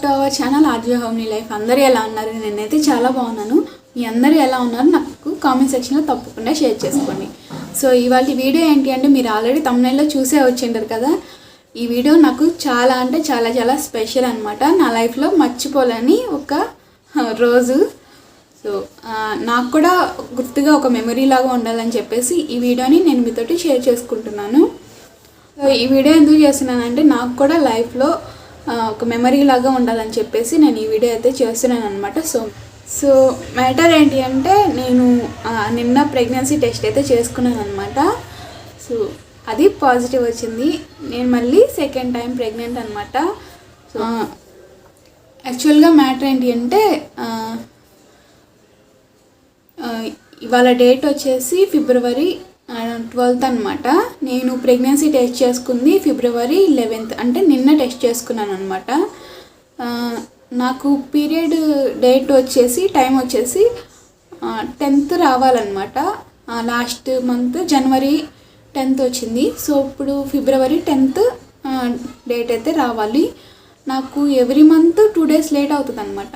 Back to our channel RG homely life అందరూ ఎలా ఉన్నారు? నేనైతే చాలా బాగున్నాను. మీ అందరూ ఎలా ఉన్నారు? నాకు కామెంట్ సెక్షన్లో తప్పకుండా షేర్ చేసుకోండి. సో ఇవాళ వీడియో ఏంటి అంటే మీరు ఆల్రెడీ తమిళలో చూసే వచ్చింటారు కదా? ఈ వీడియో నాకు చాలా అంటే చాలా చాలా స్పెషల్ అనమాట నా లైఫ్లో మర్చిపోలేని ఒక రోజు. సో నాకు కూడా గుర్తుగా ఒక మెమరీ లాగా ఉండాలని చెప్పేసి ఈ వీడియోని నేను మీతోటి షేర్ చేసుకుంటున్నాను. సో ఈ వీడియో ఎందుకు చేస్తున్నానంటే నాకు కూడా లైఫ్లో ఒక మెమరీ లాగా ఉండాలని చెప్పేసి నేను ఈ వీడియో అయితే చేస్తున్నాను అనమాట సో సో మ్యాటర్ ఏంటి అంటే నేను నిన్న ప్రెగ్నెన్సీ టెస్ట్ అయితే చేసుకున్నాను అనమాట సో అది పాజిటివ్ వచ్చింది. నేను మళ్ళీ సెకండ్ టైం ప్రెగ్నెంట్ అనమాట సో యాక్చువల్గా మ్యాటర్ ఏంటి అంటే ఇవాళ డేట్ వచ్చేసి ఫిబ్రవరి ట్వెల్త్ అనమాట నేను ప్రెగ్నెన్సీ టెస్ట్ చేసుకుంది ఫిబ్రవరి లెవెన్త్. అంటే నిన్న టెస్ట్ చేసుకున్నాను అనమాట నాకు పీరియడ్ డేట్ వచ్చేసి టైం వచ్చేసి టెన్త్ రావాలన్నమాట. లాస్ట్ మంత్ జనవరి టెన్త్ వచ్చింది. సో ఇప్పుడు ఫిబ్రవరి టెన్త్ డేట్ అయితే రావాలి. నాకు every month two days late అవుతుంది అనమాట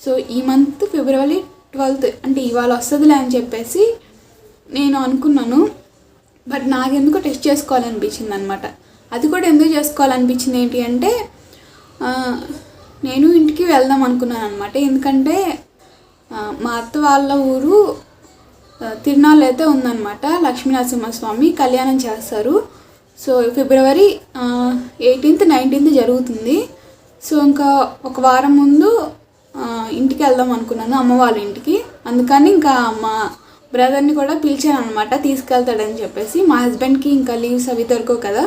సో ఈ మంత్ ఫిబ్రవరి ట్వెల్త్. అంటే ఇవాళ వస్తుందిలే అని చెప్పేసి నేను అనుకున్నాను బట్ నాకెందుకో టెస్ట్ చేసుకోవాలనిపించింది అనమాట అది కూడా ఎందుకు చేసుకోవాలనిపించింది ఏంటి అంటే నేను ఇంటికి వెళ్దాం అనుకున్నాను అనమాట ఎందుకంటే మా అత్త వాళ్ళ ఊరు తిరునాళ్ళు అయితే ఉందన్నమాట లక్ష్మీనరసింహస్వామి కళ్యాణం చేస్తారు. సో ఫిబ్రవరి ఎయిటీన్త్ నైన్టీన్త్ జరుగుతుంది. సో ఇంకా ఒక వారం ముందు ఇంటికి వెళ్దాం అనుకున్నాను అమ్మ వాళ్ళ ఇంటికి. అందుకని ఇంకా మా బ్రదర్ని కూడా పిలిచాను అనమాట తీసుకెళ్తాడని చెప్పేసి. మా హస్బెండ్కి ఇంకా లీవ్స్ అవి దొరకవు కదా.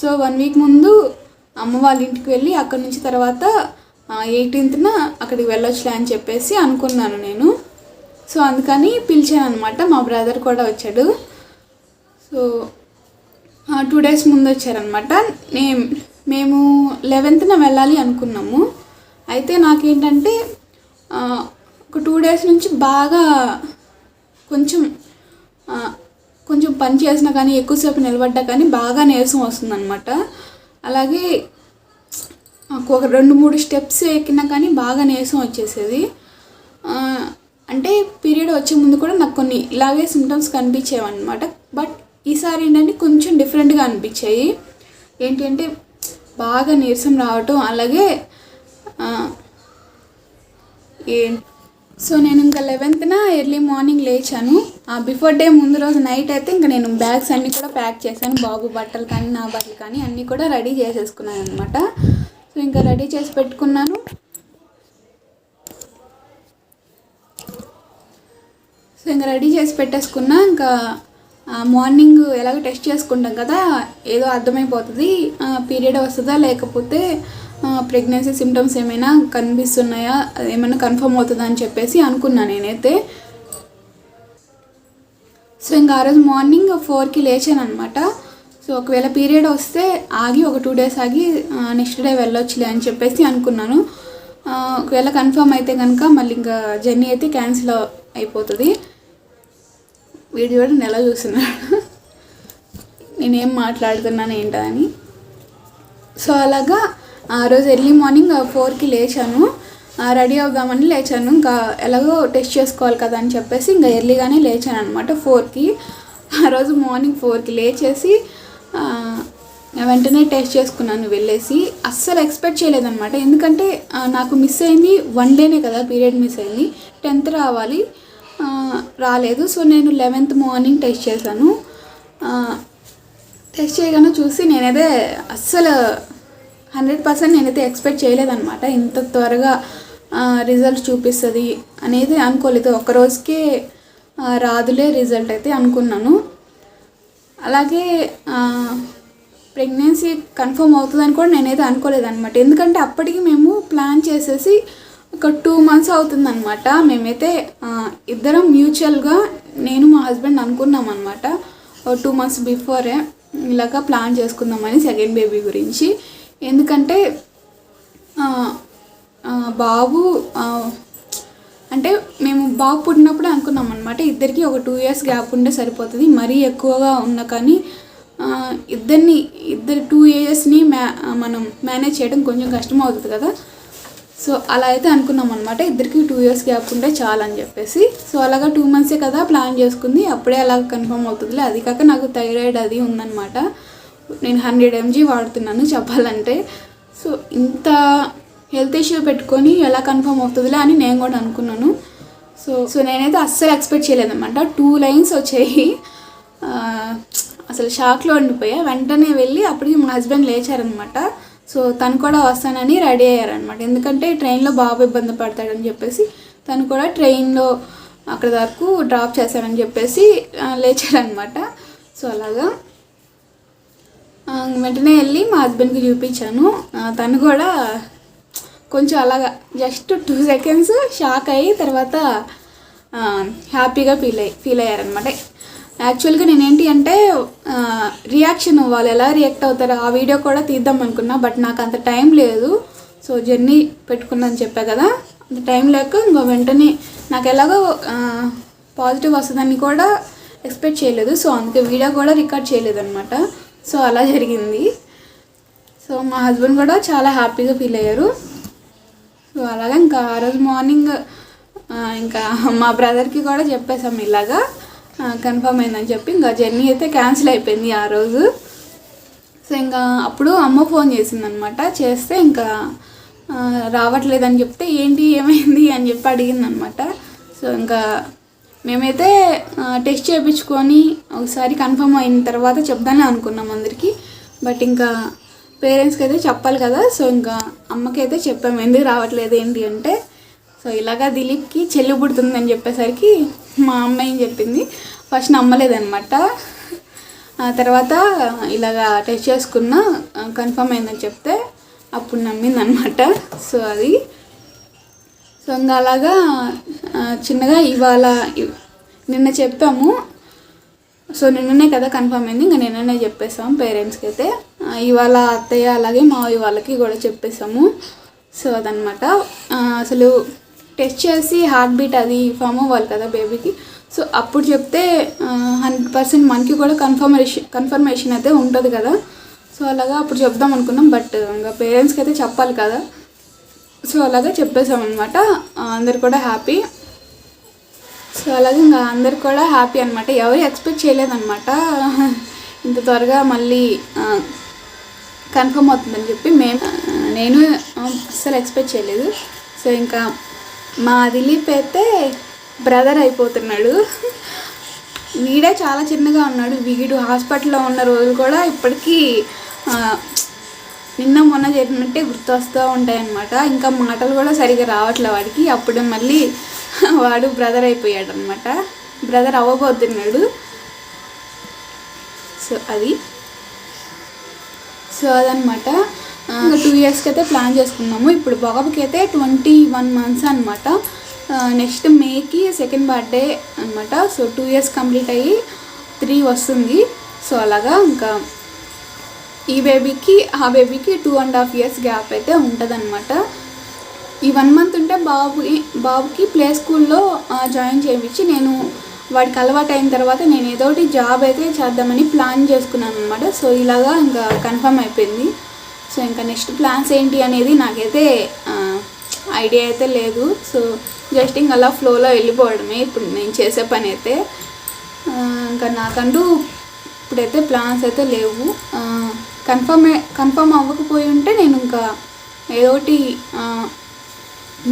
సో వన్ వీక్ ముందు అమ్మ వాళ్ళ ఇంటికి వెళ్ళి అక్కడ నుంచి తర్వాత ఎయిటీన్త్న అక్కడికి వెళ్ళొచ్చులే అని చెప్పేసి అనుకున్నాను నేను. సో అందుకని పిలిచాను అనమాట మా బ్రదర్ కూడా వచ్చాడు. సో టూ డేస్ ముందు వచ్చారనమాట నే మేము లెవెన్త్న వెళ్ళాలి అనుకున్నాము. అయితే నాకేంటంటే ఒక టూ డేస్ నుంచి బాగా కొంచెం కొంచెం పని చేసినా కానీ ఎక్కువసేపు నిలబడ్డా కానీ బాగా నీరసం వస్తుందన్నమాట. అలాగే నాకు ఒక రెండు మూడు స్టెప్స్ ఎక్కినా కానీ బాగా నీరసం వచ్చేసేది. అంటే పీరియడ్ వచ్చే ముందు కూడా నాకు కొన్ని ఇలాగే సిమ్టమ్స్ కనిపించేవి అనమాట బట్ ఈసారి ఏంటంటే కొంచెం డిఫరెంట్గా అనిపించాయి. ఏంటి అంటే బాగా నీరసం రావటం అలాగే ఏంటి సో నేను ఇంకా లెవెన్త్న ఎర్లీ మార్నింగ్ లేచాను. బిఫోర్ డే ముందు రోజు నైట్ అయితే ఇంకా నేను బ్యాగ్స్ అన్నీ కూడా ప్యాక్ చేశాను. బాబు బట్టలు కానీ నా బట్టలు కానీ అన్నీ కూడా రెడీ చేసేసుకున్నాను అనమాట సో ఇంకా రెడీ చేసి పెట్టుకున్నాను. సో ఇంకా రెడీ చేసి పెట్టేసుకున్నా. ఇంకా మార్నింగ్ ఎలాగో టెస్ట్ చేసుకుంటాం కదా ఏదో అర్థమైపోతుంది. పీరియడ్ వస్తుందా లేకపోతే ప్రెగ్నెన్సీ సిమ్టమ్స్ ఏమైనా కనిపిస్తున్నాయా? అది ఏమైనా కన్ఫర్మ్ అవుతుందా అని చెప్పేసి అనుకున్నా నేనైతే. సో ఇంకా ఆ రోజు మార్నింగ్ ఫోర్కి లేచాను అనమాట సో ఒకవేళ పీరియడ్ వస్తే ఆగి ఒక టూ డేస్ ఆగి నెక్స్ట్ డే వెళ్ళొచ్చులే అని చెప్పేసి అనుకున్నాను. ఒకవేళ కన్ఫర్మ్ అయితే కనుక మళ్ళీ ఇంకా జర్నీ అయితే క్యాన్సిల్ అయిపోతుంది. వీడియో కూడా నెల చూస్తున్నాడు. నేనేం మాట్లాడుతున్నాను ఏంటని సో అలాగా ఆ రోజు ఎర్లీ మార్నింగ్ ఫోర్కి లేచాను. రెడీ అవుదామని లేచాను. ఇంకా ఎలాగో టెస్ట్ చేసుకోవాలి కదా అని చెప్పేసి ఇంకా ఎర్లీగానే లేచాను అనమాట ఫోర్కి. ఆ రోజు మార్నింగ్ ఫోర్కి లేచేసి వెంటనే టెస్ట్ చేసుకున్నాను వెళ్ళేసి. అస్సలు ఎక్స్పెక్ట్ చేయలేదనమాట ఎందుకంటే నాకు మిస్ అయింది వన్ డేనే కదా పీరియడ్ మిస్ అయింది. టెన్త్ రావాలి. రాలేదు. సో నేను లెవెన్త్ మార్నింగ్ టెస్ట్ చేశాను. టెస్ట్ చేయగానే చూసి నేనైతే అస్సలు హండ్రెడ్ పర్సెంట్ నేనైతే ఎక్స్పెక్ట్ చేయలేదన్నమాట. ఇంత త్వరగా రిజల్ట్ చూపిస్తుంది అనేది అనుకోలేదు. ఒక రోజుకే రాదులే రిజల్ట్ అయితే అనుకున్నాను. అలాగే ప్రెగ్నెన్సీ కన్ఫర్మ్ అవుతుందని కూడా నేనైతే అనుకోలేదన్నమాట. ఎందుకంటే అప్పటికి మేము ప్లాన్ చేసేసి ఒక టూ మంత్స్ అవుతుందన్నమాట. మేమైతే ఇద్దరం మ్యూచువల్గా నేను మా హస్బెండ్ అనుకున్నాం అనమాట టూ మంత్స్ బిఫోరే ఇలాగా ప్లాన్ చేసుకుందామని సెకండ్ బేబీ గురించి. ఎందుకంటే బాబు అంటే మేము బాబు పుట్టినప్పుడు అనుకున్నాం అనమాట ఇద్దరికి ఒక టూ ఇయర్స్ గ్యాప్ ఉంటే సరిపోతుంది మరీ ఎక్కువగా ఉన్నా కానీ ఇద్దరిని ఇద్దరు టూ ఇయర్స్ని మ్యా మనం మేనేజ్ చేయడం కొంచెం కష్టం అవుతుంది కదా. సో అలా అయితే అనుకున్నాం అనమాట ఇద్దరికి టూ ఇయర్స్ గ్యాప్ ఉంటే చాలని చెప్పేసి. సో అలాగా టూ మంత్సే కదా ప్లాన్ చేసుకుంది అప్పుడే అలా కన్ఫర్మ్ అవుతుంది అది కాక నాకు థైరాయిడ్ అది ఉందన్నమాట. నేను హండ్రెడ్ ఎంజీ వాడుతున్నాను చెప్పాలంటే. సో ఇంత హెల్త్ ఇష్యూ పెట్టుకొని ఎలా కన్ఫర్మ్ అవుతుందిలే అని నేను కూడా అనుకున్నాను. సో సో నేనైతే అస్సలు ఎక్స్పెక్ట్ చేయలేదన్నమాట. టూ లైన్స్ వచ్చాయి. అసలు షాక్లో ఉండిపోయా. వెంటనే వెళ్ళి అప్పటికి మా హస్బెండ్ లేచారనమాట సో తను కూడా వస్తానని రెడీ అయ్యారనమాట ఎందుకంటే ట్రైన్లో బాబు ఇబ్బంది పడతాడని చెప్పేసి తను కూడా ట్రైన్లో అక్కడ వరకు డ్రాప్ చేశారని చెప్పేసి లేచారనమాట సో అలాగా. వెంటనే వెళ్ళి మా హస్బెండ్కి చూపించాను. తను కూడా కొంచెం అలాగా జస్ట్ టూ సెకండ్స్ షాక్ అయ్యి తర్వాత హ్యాపీగా ఫీల్ అయ్యి ఫీల్ అయ్యారనమాట యాక్చువల్గా నేనేంటి అంటే రియాక్షన్ వాళ్ళు ఎలా రియాక్ట్ అవుతారో ఆ వీడియో కూడా తీద్దాం అనుకున్నా బట్ నాకు అంత టైం లేదు. సో జర్నీ పెట్టుకున్నాను చెప్పా కదా. అంత టైం లేక ఇంకో వెంటనే నాకు ఎలాగో పాజిటివ్ వస్తుందని కూడా ఎక్స్పెక్ట్ చేయలేదు. సో అందుకే వీడియో కూడా రికార్డ్ చేయలేదు అనమాట సో అలా జరిగింది. సో మా హస్బెండ్ కూడా చాలా హ్యాపీగా ఫీల్ అయ్యారు. సో అలాగా ఇంకా ఆ రోజు మార్నింగ్ ఇంకా మా బ్రదర్కి కూడా చెప్పేసాం ఇలాగా కన్ఫర్మ్ అయిందని చెప్పి ఇంకా జర్నీ అయితే క్యాన్సిల్ అయిపోయింది ఆ రోజు. సో ఇంకా అప్పుడు అమ్మ ఫోన్ చేసింది అనమాట చేస్తే ఇంకా రావట్లేదని చెప్తే ఏంటి ఏమైంది అని చెప్పి అడిగిందనమాట. సో ఇంకా మేమైతే టెస్ట్ చేయించుకొని ఒకసారి కన్ఫర్మ్ అయిన తర్వాత చెప్దామని అనుకున్నాం అందరికీ. బట్ ఇంకా పేరెంట్స్కి అయితే చెప్పాలి కదా సో ఇంకా అమ్మకి అయితే చెప్పాము ఎందుకు రావట్లేదు ఏంటి? అంటే సో ఇలాగా దిలీప్కి చెల్లి పుడుతుందని చెప్పేసరికి మా అమ్మ చెప్పింది? ఫస్ట్ నమ్మలేదన్నమాట. ఆ తర్వాత ఇలాగా టెస్ట్ చేసుకున్న కన్ఫర్మ్ అయిందని చెప్తే అప్పుడు నమ్మింది అనమాట సో అది సో ఇంకా అలాగా చిన్నగా ఇవాళ నిన్న చెప్పాము. సో నిన్ననే కదా కన్ఫర్మ్ అయింది ఇంకా నిన్ననే చెప్పేసాం పేరెంట్స్కి అయితే. ఇవాళ అత్తయ్య అలాగే మావయ్య వాళ్ళకి కూడా చెప్పేసాము. సో అదనమాట. అసలు టెస్ట్ చేసి హార్ట్ బీట్ అది ఫామ్ అవ్వాలి కదా బేబీకి. సో అప్పుడు చెప్తే హండ్రెడ్ పర్సెంట్ మనకి కూడా కన్ఫర్మేషన్ కన్ఫర్మేషన్ అయితే ఉంటుంది కదా. సో అలాగా అప్పుడు చెప్దాం అనుకున్నాం బట్ ఇంకా పేరెంట్స్కి అయితే చెప్పాలి కదా. సో అలాగా చెప్పేసాం అనమాట అందరు కూడా హ్యాపీ. సో అలాగే ఇంకా అందరు కూడా హ్యాపీ అనమాట ఎవరు ఎక్స్పెక్ట్ చేయలేదన్నమాట. ఇంత త్వరగా మళ్ళీ కన్ఫర్మ్ అవుతుందని చెప్పి మేము నేను అస్సలు ఎక్స్పెక్ట్ చేయలేదు. సో ఇంకా మా దిలీప్ అయితే బ్రదర్ అయిపోతున్నాడు. వీడే చాలా చిన్నగా ఉన్నాడు. వీడు హాస్పిటల్లో ఉన్న రోజులు కూడా ఇప్పటికీ నిన్న మొన్న జరిగినట్టే గుర్తొస్తూ ఉంటాయన్నమాట. ఇంకా మాటలు కూడా సరిగా రావట్లే వాడికి. అప్పుడు మళ్ళీ వాడు బ్రదర్ అయిపోయాడు అనమాట బ్రదర్ అవ్వబోతున్నాడు సో అది. సో అదనమాట ఇంకా టూ ఇయర్స్కి అయితే ప్లాన్ చేసుకున్నాము. ఇప్పుడు బాబుకి అయితే ట్వంటీ వన్ మంత్స్ అనమాట నెక్స్ట్ మేకి సెకండ్ బర్త్డే అనమాట సో టూ ఇయర్స్ కంప్లీట్ అయ్యి త్రీ వస్తుంది. సో అలాగా ఇంకా ఈ బేబీకి ఆ బేబీకి two and half years gap అయితే ఉంటుందన్నమాట. ఈ వన్ మంత్ ఉంటే బాబుకి బాబుకి ప్లే స్కూల్లో జాయిన్ చేయించి నేను వాడికి అలవాటు అయిన తర్వాత నేను ఏదో ఒకటి జాబ్ అయితే చేద్దామని ప్లాన్ చేసుకున్నాను అనమాట సో ఇలాగా ఇంకా కన్ఫర్మ్ అయిపోయింది. సో ఇంకా నెక్స్ట్ ప్లాన్స్ ఏంటి అనేది నాకైతే ఐడియా అయితే లేదు. సో జస్ట్ ఇంకా అలా ఫ్లోలో వెళ్ళిపోవడమే ఇప్పుడు నేను చేసే పని అయితే ఇంకా నాకంటూ ఇప్పుడైతే ప్లాన్స్ అయితే లేవు. కన్ఫర్మ్ కన్ఫర్మ్ అవ్వకపోయి ఉంటే నేను ఇంకా ఏదోటి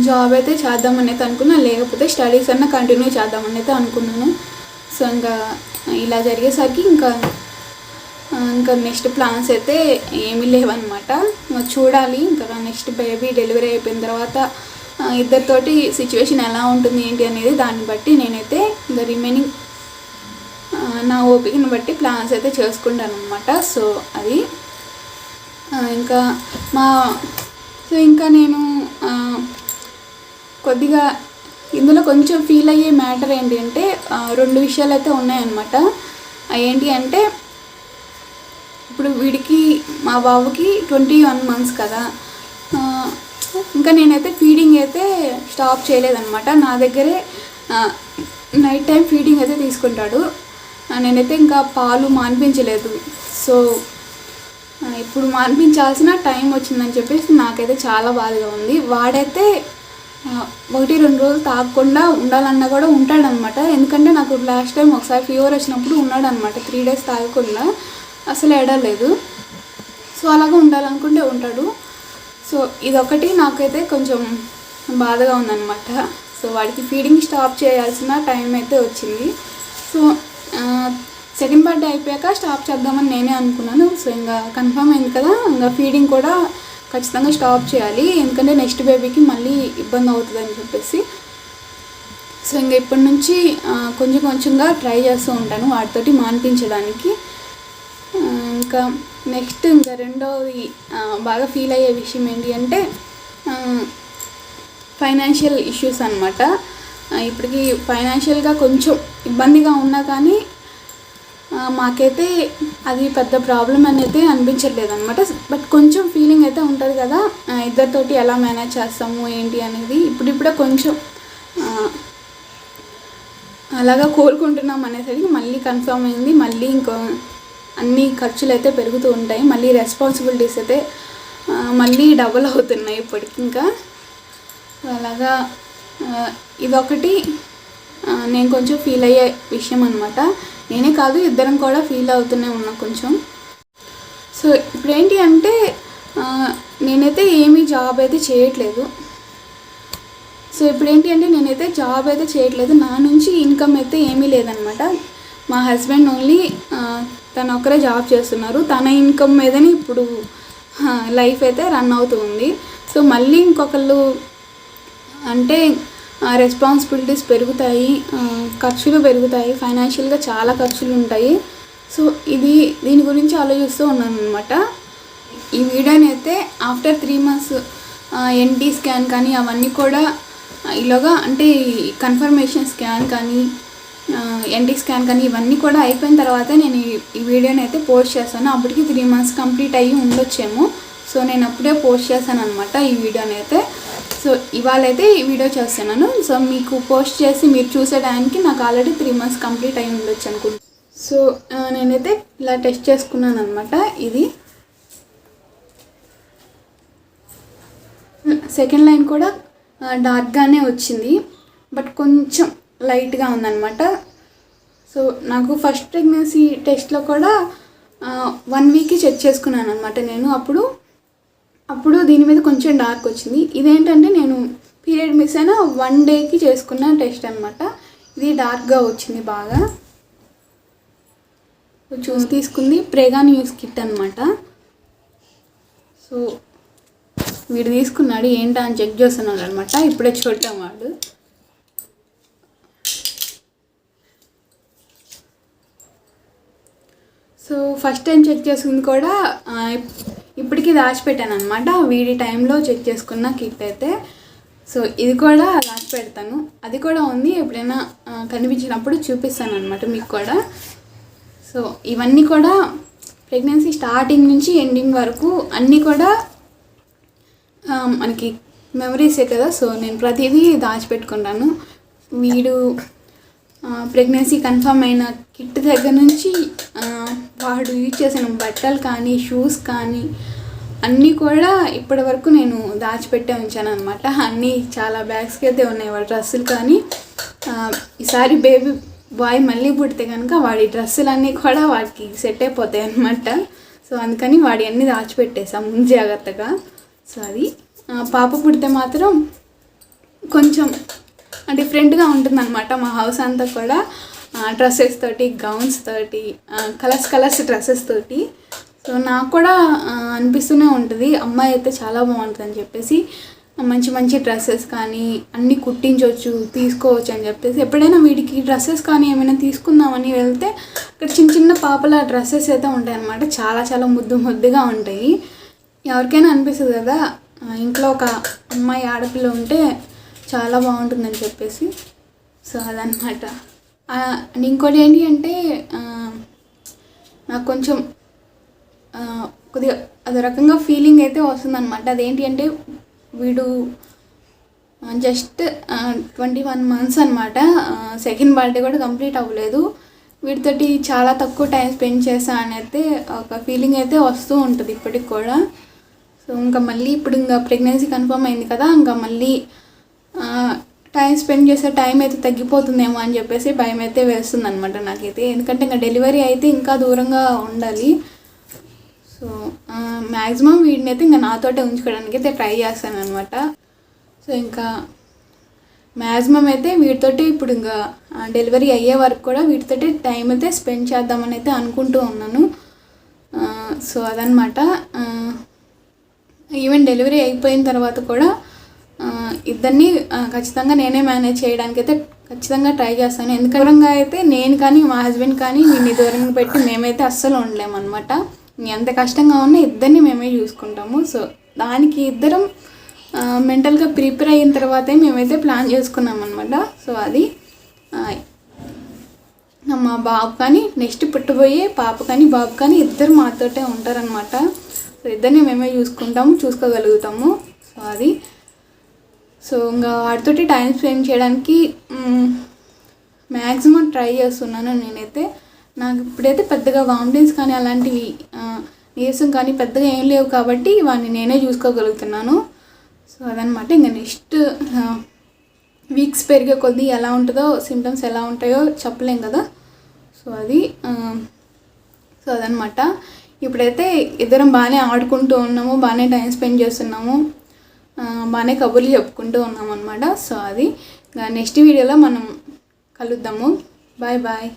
జాబ్ అయితే చేద్దామనైతే అనుకున్నా. లేకపోతే స్టడీస్ అన్న కంటిన్యూ చేద్దామని అయితే అనుకున్నాను. సో ఇంకా ఇలా జరిగేసరికి ఇంకా ఇంకా నెక్స్ట్ ప్లాన్స్ అయితే ఏమీ లేవన్నమాట. చూడాలి. ఇంకా నెక్స్ట్ బేబీ డెలివరీ అయిపోయిన తర్వాత ఇద్దరితోటి సిచ్యువేషన్ ఎలా ఉంటుంది ఏంటి అనేది దాన్ని బట్టి నేనైతే ఇంకా రిమైనింగ్ నా ఓపికను బట్టి ప్లాన్స్ అయితే చేసుకుంటాను అనమాట సో అది ఇంకా మా సో ఇంకా నేను కొద్దిగా ఇందులో కొంచెం ఫీల్ అయ్యే మ్యాటర్ ఏంటి అంటే రెండు విషయాలు అయితే ఉన్నాయన్నమాట. ఏంటి అంటే ఇప్పుడు వీడికి మా బాబుకి ట్వంటీ వన్ మంత్స్ కదా. ఇంకా నేనైతే ఫీడింగ్ అయితే స్టాప్ చేయలేదన్నమాట. నా దగ్గరే నైట్ టైం ఫీడింగ్ అయితే తీసుకుంటాడు. నేనైతే ఇంకా పాలు మాన్పించలేదు. సో ఇప్పుడు మార్పించాల్సిన టైం వచ్చిందని చెప్పేసి నాకైతే చాలా బాధగా ఉంది. వాడైతే ఒకటి రెండు రోజులు తాగకుండా ఉండాలన్నా కూడా ఉంటాడనమాట. ఎందుకంటే నాకు లాస్ట్ టైం ఒకసారి ఫీవర్ వచ్చినప్పుడు ఉన్నాడనమాట. త్రీ డేస్ తాగకుండా అసలు ఏడలేదు సో అలాగే ఉండాలనుకుంటే ఉంటాడు. సో ఇదొకటి నాకైతే కొంచెం బాధగా ఉందన్నమాట సో వాడికి ఫీడింగ్ స్టాప్ చేయాల్సిన టైం అయితే వచ్చింది. సో సెకండ్ బర్త్డే అయిపోయాక స్టాప్ చేద్దామని నేనే అనుకున్నాను. సో ఇంకా కన్ఫర్మ్ అయింది కదా. ఇంకా ఫీడింగ్ కూడా ఖచ్చితంగా స్టాప్ చేయాలి. ఎందుకంటే నెక్స్ట్ బేబీకి మళ్ళీ ఇబ్బంది అవుతుందని చెప్పేసి. సో ఇంకా ఇప్పటి నుంచి కొంచెం కొంచెంగా ట్రై చేస్తూ ఉంటాను వాటితోటి మాన్పించడానికి. ఇంకా నెక్స్ట్ ఇంకా రెండోది బాగా ఫీల్ అయ్యే విషయం ఏంటి అంటే ఫైనాన్షియల్ ఇష్యూస్ అనమాట ఇప్పటికి ఫైనాన్షియల్గా కొంచెం ఇబ్బందిగా ఉన్నా కానీ మాకైతే అది పెద్ద ప్రాబ్లం అనేది అనిపించట్లేదు అనమాట బట్ కొంచెం ఫీలింగ్ అయితే ఉంటుంది కదా ఇద్దరితోటి ఎలా మేనేజ్ చేస్తాము ఏంటి అనేది ఇప్పుడిప్పుడే కొంచెం అలాగా కోరుకుంటున్నాం అనేసరికి మళ్ళీ కన్ఫర్మ్ అయింది. మళ్ళీ ఇంకో అన్ని ఖర్చులు అయితే పెరుగుతూ ఉంటాయి. మళ్ళీ రెస్పాన్సిబిలిటీస్ అయితే మళ్ళీ డబుల్ అవుతున్నాయి ఇప్పటికి ఇంకా. అలాగా ఇదొకటి నేను కొంచెం ఫీల్ అయ్యే విషయం అనమాట నేనే కాదు ఇద్దరం కూడా ఫీల్ అవుతూనే ఉన్నాం కొంచెం. సో ఇప్పుడు ఏంటి అంటే నేనైతే ఏమీ జాబ్ అయితే చేయట్లేదు. సో ఇప్పుడు ఏంటి అంటే నేనైతే జాబ్ అయితే చేయట్లేదు. నా నుంచి ఇన్కమ్ అయితే ఏమీ లేదనమాట. మా హస్బెండ్ ఓన్లీ తను ఒక్కరే జాబ్ చేస్తున్నారు. తన ఇన్కమ్ మీదనే ఇప్పుడు లైఫ్ అయితే రన్ అవుతుంది సో మళ్ళీ ఇంకొకళ్ళు అంటే రెస్పాన్సిబిలిటీస్ పెరుగుతాయి ఖర్చులు పెరుగుతాయి ఫైనాన్షియల్గా చాలా ఖర్చులు ఉంటాయి. సో ఇది దీని గురించి ఆలోచిస్తూ ఉన్నాను అనమాట ఈ వీడియోని అయితే after three months NT scan కానీ అవన్నీ కూడా ఇలాగా అంటే కన్ఫర్మేషన్ స్కాన్ కానీ ఎన్టీ స్కాన్ కానీ ఇవన్నీ కూడా అయిపోయిన తర్వాత నేను ఈ- ఈ వీడియోని అయితే పోస్ట్ చేస్తాను. అప్పటికి త్రీ మంత్స్ కంప్లీట్ అయ్యి ఉండొచ్చేమో. సో నేను అప్పుడే పోస్ట్ చేశాను అనమాట ఈ వీడియోని అయితే. సో ఇవాళైతే ఈ వీడియో చేస్తున్నాను. సో మీకు పోస్ట్ చేసి మీరు చూసేదానికి నాకు ఆల్రెడీ త్రీ మంత్స్ కంప్లీట్ అయి ఉండొచ్చు అనుకుంటున్నాను సో నేనైతే ఇలా టెస్ట్ చేసుకున్నాను అనమాట ఇది సెకండ్ లైన్ కూడా డార్క్గానే వచ్చింది. బట్ కొంచెం లైట్గా ఉందన్నమాట. సో నాకు ఫస్ట్ ప్రెగ్నెన్సీ టెస్ట్లో కూడా వన్ వీక్కి చెక్ చేసుకున్నాను అనమాట నేను. అప్పుడు అప్పుడు దీని మీద కొంచెం డార్క్ వచ్చింది. ఇదేంటంటే నేను పీరియడ్ మిస్ అయిన వన్ డేకి చేసుకున్న టెస్ట్ అనమాట ఇది డార్క్గా వచ్చింది బాగా. చూసి తీసుకుంది. ప్రేగా న్యూస్ కిట్ అనమాట సో వీడు తీసుకున్నాడు. ఏంటా అని చెక్ చేస్తున్నాడు అనమాట ఇప్పుడే చూడటం వాడు. సో ఫస్ట్ టైం చెక్ చేసుకుంది కూడా ఇప్పటికీ దాచిపెట్టాను అనమాట వీడి టైంలో చెక్ చేసుకున్న కిట్ అయితే. సో ఇది కూడా దాచి పెడతాను అది కూడా ఉంది. ఎప్పుడైనా కనిపించినప్పుడు చూపిస్తాను అనమాట మీకు కూడా. సో ఇవన్నీ కూడా ప్రెగ్నెన్సీ స్టార్టింగ్ నుంచి ఎండింగ్ వరకు అన్నీ కూడా మనకి మెమరీసే కదా. సో నేను ప్రతిదీ దాచిపెట్టుకుంటాను. వీడు ప్రెగ్నెన్సీ కన్ఫర్మ్ అయిన కిట్ దగ్గర నుంచి వాడు యూజ్ చేసిన బట్టలు కానీ షూస్ కానీ అన్నీ కూడా ఇప్పటి వరకు నేను దాచిపెట్టే ఉంచాను అనమాట అన్నీ చాలా బ్యాగ్స్కి అయితే ఉన్నాయి వాడి డ్రెస్సులు కానీ. ఈసారి బేబీ బాయ్ మళ్ళీ పుడితే కనుక వాడి డ్రెస్సులన్నీ కూడా వాడికి సెట్ అయిపోతాయి అనమాట సో అందుకని వాడి అన్నీ దాచిపెట్టేసాం ముందు జాగ్రత్తగా. సో అది. పాప పుడితే మాత్రం కొంచెం డిఫరెంట్గా ఉంటుందన్నమాట మా హౌస్ అంతా కూడా. డ్రెస్సెస్ తోటి గౌన్స్ తోటి కలర్స్ కలర్స్ డ్రెస్సెస్ తోటి. సో నాకు కూడా అనిపిస్తూనే ఉంటుంది. అమ్మాయి అయితే చాలా బాగుంటుంది అని చెప్పేసి మంచి మంచి డ్రెస్సెస్ కానీ అన్నీ కుట్టించవచ్చు తీసుకోవచ్చు అని చెప్పేసి ఎప్పుడైనా వీడికి డ్రెస్సెస్ కానీ ఏమైనా తీసుకుందామని వెళ్తే అక్కడ చిన్న చిన్న పాపల డ్రెస్సెస్ అయితే ఉంటాయన్నమాట. చాలా చాలా ముద్దు ముద్దుగా ఉంటాయి. ఎవరికైనా అనిపిస్తుంది కదా ఇంట్లో ఒక అమ్మాయి ఆడపిల్ల ఉంటే చాలా బాగుంటుందని చెప్పేసి సో అదనమాట ఇంకోటి ఏంటి అంటే నాకు కొంచెం కొద్దిగా అదో రకంగా ఫీలింగ్ అయితే వస్తుందన్నమాట. అదేంటి అంటే వీడు జస్ట్ ట్వంటీ వన్ మంత్స్ అనమాట సెకండ్ బర్త్డే కూడా కంప్లీట్ అవ్వలేదు. వీటితోటి చాలా తక్కువ టైం స్పెండ్ చేశా అని అయితే ఒక ఫీలింగ్ అయితే వస్తూ ఉంటుంది ఇప్పటికి కూడా. సో ఇంకా మళ్ళీ ఇప్పుడు ఇంకా ప్రెగ్నెన్సీ కన్ఫర్మ్ అయింది కదా ఇంకా మళ్ళీ టైం స్పెండ్ చేసే టైం అయితే తగ్గిపోతుందేమో అని చెప్పేసి భయం అయితే వేస్తుంది అనమాట నాకైతే. ఎందుకంటే ఇంకా డెలివరీ అయితే ఇంకా దూరంగా ఉండాలి. సో మ్యాక్సిమం వీడిని అయితే ఇంకా నాతోటే ఉంచుకోవడానికి అయితే ట్రై చేస్తాను అనమాట సో ఇంకా మ్యాక్సిమం అయితే వీటితోటి ఇప్పుడు ఇంకా డెలివరీ అయ్యే వరకు కూడా వీటితోటి టైం అయితే స్పెండ్ చేద్దామని అయితే అనుకుంటూ ఉన్నాను. సో అదనమాట ఈవెన్ డెలివరీ అయిపోయిన తర్వాత కూడా ఇద్దరిని ఖచ్చితంగా నేనే మేనేజ్ చేయడానికి అయితే ఖచ్చితంగా ట్రై చేస్తాను. ఎందుకంటే అయితే నేను కానీ మా హస్బెండ్ కానీ వీడిని దూరం పెట్టి మేమైతే అస్సలు ఉండలేము అనమాట ఎంత కష్టంగా ఉన్నా ఇద్దరిని మేమే చూసుకుంటాము. సో దానికి ఇద్దరం మెంటల్గా ప్రిపేర్ అయిన తర్వాతే మేమైతే ప్లాన్ చేసుకున్నాం అనమాట సో అది మా బాబు కానీ నెక్స్ట్ పుట్టబోయే పాప కానీ బాబు కానీ ఇద్దరు మాతోటే ఉంటారనమాట సో ఇద్దరిని మేమే చూసుకుంటాము చూసుకోగలుగుతాము. సో అది. సో ఇంకా వాటితోటి టైం స్పెండ్ చేయడానికి మ్యాక్సిమం ట్రై చేస్తున్నాను నేనైతే. నాకు ఇప్పుడైతే పెద్దగా వామిటింగ్స్ కానీ అలాంటివి నీరసం కానీ పెద్దగా ఏం లేవు కాబట్టి వాడిని నేనే చూసుకోగలుగుతున్నాను. సో అదనమాట. ఇంకా నెక్స్ట్ వీక్స్ పెరిగే కొద్దీ ఎలా ఉంటుందో సిమ్టమ్స్ ఎలా ఉంటాయో చెప్పలేం కదా. సో అది సో అదనమాట. ఇప్పుడైతే ఇద్దరం బాగానే ఆడుకుంటూ ఉన్నాము బాగానే టైం స్పెండ్ చేస్తున్నాము. బాగానే కబుర్లు చెప్పుకుంటూ ఉన్నాం అనమాట సో అది నెక్స్ట్ వీడియోలో మనం కలుద్దాము. Bye bye.